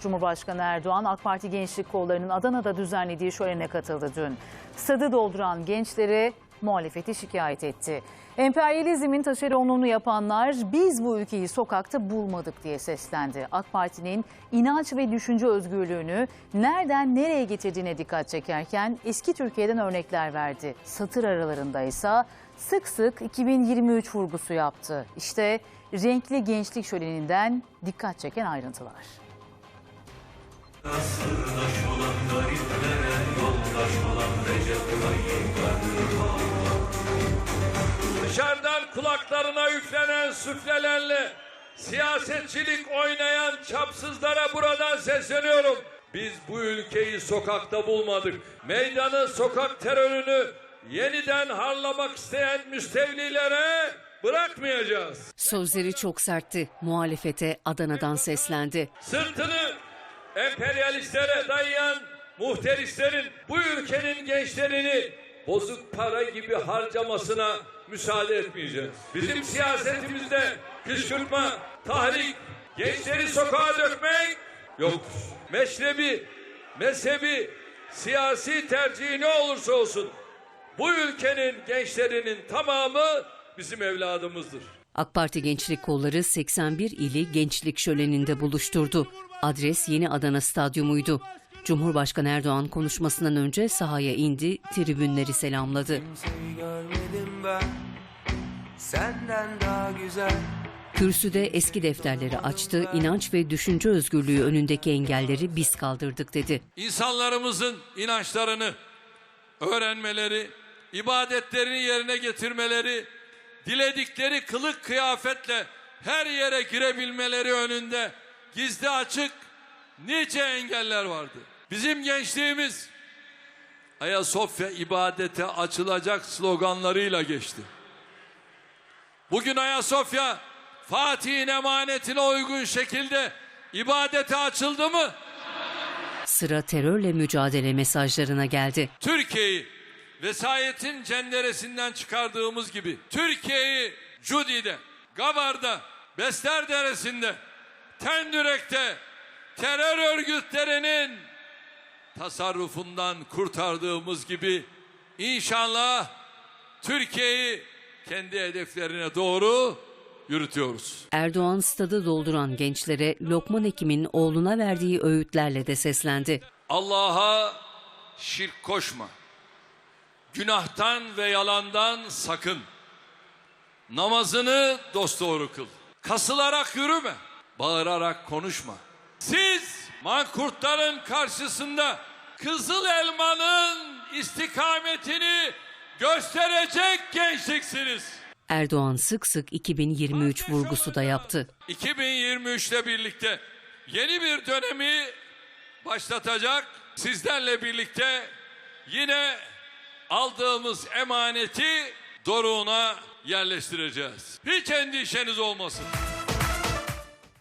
Cumhurbaşkanı Erdoğan AK Parti Gençlik Kolları'nın Adana'da düzenlediği şölene katıldı dün. Stadı dolduran gençleri muhalefeti şikayet etti. Emperyalizmin taşeronluğunu yapanlar biz bu ülkeyi sokakta bulmadık diye seslendi. AK Parti'nin inanç ve düşünce özgürlüğünü nereden nereye getirdiğine dikkat çekerken eski Türkiye'den örnekler verdi. Satır aralarında ise sık sık 2023 vurgusu yaptı. İşte renkli gençlik şöleninden dikkat çeken ayrıntılar. Dışarıdan kulaklarına üflenen süflelerle siyasetçilik oynayan çapsızlara buradan sesleniyorum. Biz bu ülkeyi sokakta bulmadık. Meydanı sokak terörünü yeniden harlamak isteyen müstevlilere bırakmayacağız. Sözleri çok sertti. Muhalefete Adana'dan seslendi. Sırtını emperyalistlere dayayan muhterislerin bu ülkenin gençlerini bozuk para gibi harcamasına müsaade etmeyeceğiz. Bizim siyasetimizde kışkırtma, tahrik, gençleri sokağa dökmek yoktur. Meşrebi, mezhebi, siyasi tercihi ne olursa olsun bu ülkenin gençlerinin tamamı bizim evladımızdır. AK Parti Gençlik Kolları 81 ili gençlik şöleninde buluşturdu. Adres Yeni Adana Stadyumuydu. Cumhurbaşkanı Erdoğan konuşmasından önce sahaya indi, tribünleri selamladı. Ben Senden daha güzel Kürsüde eski defterleri açtı, inanç ve düşünce özgürlüğü önündeki engelleri biz kaldırdık dedi. insanlarımızın inançlarını öğrenmeleri, ibadetlerini yerine getirmeleri, diledikleri kılık kıyafetle her yere girebilmeleri önünde gizli açık nice engeller vardı. Bizim gençliğimiz Ayasofya ibadete açılacak sloganlarıyla geçti. Bugün Ayasofya Fatih'in emanetine uygun şekilde ibadete açıldı mı? Sıra terörle mücadele mesajlarına geldi. Türkiye'yi vesayetin cenderesinden çıkardığımız gibi Türkiye'yi Cudi'de, Gavar'da, Besler Deresi'nde, Tendürek'te terör örgütlerinin tasarrufundan kurtardığımız gibi inşallah Türkiye'yi kendi hedeflerine doğru yürütüyoruz. Erdoğan stadı dolduran gençlere Lokman Hekim'in oğluna verdiği öğütlerle de seslendi. Allah'a şirk koşma. Günahtan ve yalandan sakın. Namazını dosdoğru kıl. Kasılarak yürüme. Bağırarak konuşma. Siz mankurtların karşısında kızıl elmanın istikametini gösterecek gençliksiniz. Erdoğan sık sık 2023 vurgusu da yaptı. 2023 ile birlikte yeni bir dönemi başlatacak. Sizlerle birlikte yine aldığımız emaneti doruğuna yerleştireceğiz. Hiç endişeniz olmasın.